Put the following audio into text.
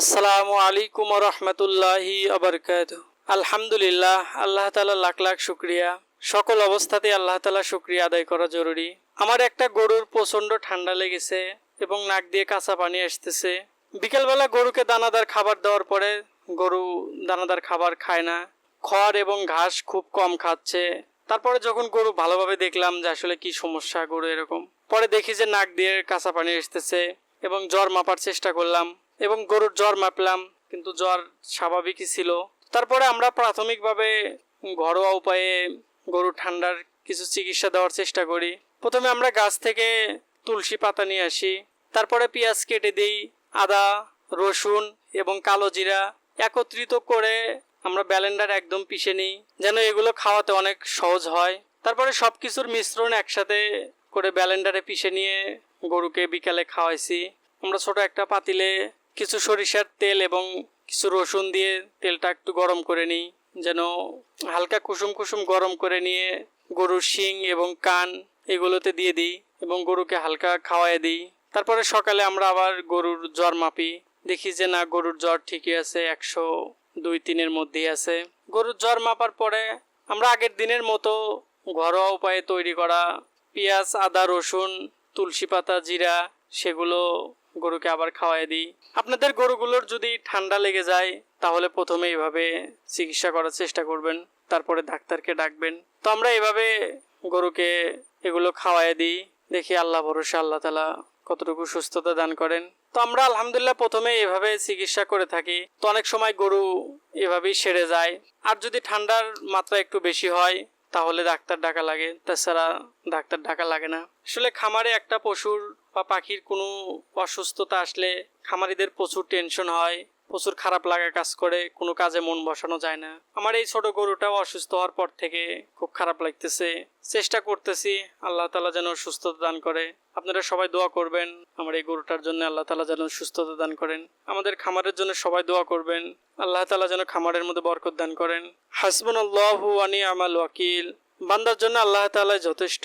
আসসালামু আলাইকুম রহমতুল্লাহি আবরকাত আলহামদুলিল্লাহ, আল্লাহ তালা লাখ লাখ শুক্রিয়া। সকল অবস্থাতে আল্লাহ তালা শুক্রিয়া আদায় করা জরুরি। আমার একটা গরুর প্রচণ্ড ঠান্ডা লেগেছে এবং নাক দিয়ে কাঁচা পানি আসতেছে। বিকেলবেলা গরুকে দানাদার খাবার দেওয়ার পরে গরু দানাদার খাবার খায় না। খড় এবং ঘাস খুব কম খাচ্ছে। তারপরে যখন গরু ভালোভাবে দেখলাম যে আসলে কি সমস্যা গরু এরকম, পরে দেখি যে নাক দিয়ে কাঁচা পানি আসতেছে এবং জ্বর মাপার চেষ্টা করলাম। এবং গরুর জ্বর মাপলাম, কিন্তু জ্বর স্বাভাবিকই ছিল। তারপরে আমরা প্রাথমিকভাবে ঘরোয়া উপায়ে গরু ঠান্ডার কিছু চিকিৎসা দেওয়ার চেষ্টা করি। প্রথমে আমরা গাছ থেকে তুলসী পাতা নিয়ে আসি, তারপরে পেঁয়াজ কেটে দিই, আদা, রসুন এবং কালো জিরা একত্রিত করে আমরা ব্যালেন্ডার একদম পিষে নিই, যেন এগুলো খাওয়াতে অনেক সহজ হয়। তারপরে সব কিছুর মিশ্রণ একসাথে করে ব্যালেন্ডারে পিষে নিয়ে গরুকে বিকালে খাওয়াইছি। আমরা ছোট একটা পাতিলে কিছু সরিষার তেল এবং কিছু রসুন দিয়ে তেলটা একটু গরম করে নিই, যেন হালকা কুসুম কুসুম গরম করে নিয়ে গরুর শিং এবং কান এগুলোতে দিয়ে দিই এবং গরুকে হালকা খাওয়াই দিই। তারপরে সকালে আমরা আবার গরুর জ্বর মাপি। দেখি যে না, গরুর জ্বর ঠিকই আছে, একশো দুই তিনের মধ্যেই আছে। গরুর জ্বর মাপার পরে আমরা আগের দিনের মতো ঘরোয়া উপায়ে তৈরি করা পেঁয়াজ, আদা, রসুন, তুলসী পাতা, জিরা সেগুলো গরুকে আবার খাওয়াই দিই। আপনাদের গরুগুলোর যদি ঠান্ডা লেগে যায়, তাহলে প্রথমে এইভাবে চিকিৎসা করার চেষ্টা করবেন, তারপরে ডাক্তারকে ডাকবেন। তো আমরা এভাবে গরুকে এগুলো খাওয়াই দিই, দেখি আল্লাহ ভরসা, আল্লাহ তালা কতটুকু সুস্থতা দান করেন। তো আমরা আলহামদুলিল্লাহ প্রথমে এভাবে চিকিৎসা করে থাকি। তো অনেক সময় গরু এভাবেই সেরে যায়। আর যদি ঠান্ডার মাত্রা একটু বেশি হয়, তাহলে ডাক্তার ডাকা লাগে। তাছাড়া ডাক্তার ডাকা লাগে না। আসলে খামারে একটা পশুর বা পাখির কোনো অসুস্থতা আসলে খামারিদের প্রচুর টেনশন হয়, প্রচুর খারাপ লাগা কাজ করে, কোনো কাজে মন বসানো যায় না। আমার এই ছোট গরুটাও অসুস্থ হওয়ার পর থেকে খুব খারাপ লাগতেছে। চেষ্টা করতেছি আল্লাহ তালা যেন সুস্থতা দান করে। আপনারা সবাই দোয়া করবেন, আমার এই গরুটার জন্য আল্লাহ তালা যেন সুস্থতা দান করেন। আমাদের খামারের জন্য সবাই দোয়া করবেন, আল্লাহ তালা যেন খামারের মধ্যে বরকত দান করেন। হাসবুন আল্লাহু আনি আমাল ওয়াকিল। বান্দার জন্য আল্লাহ তালা যথেষ্ট।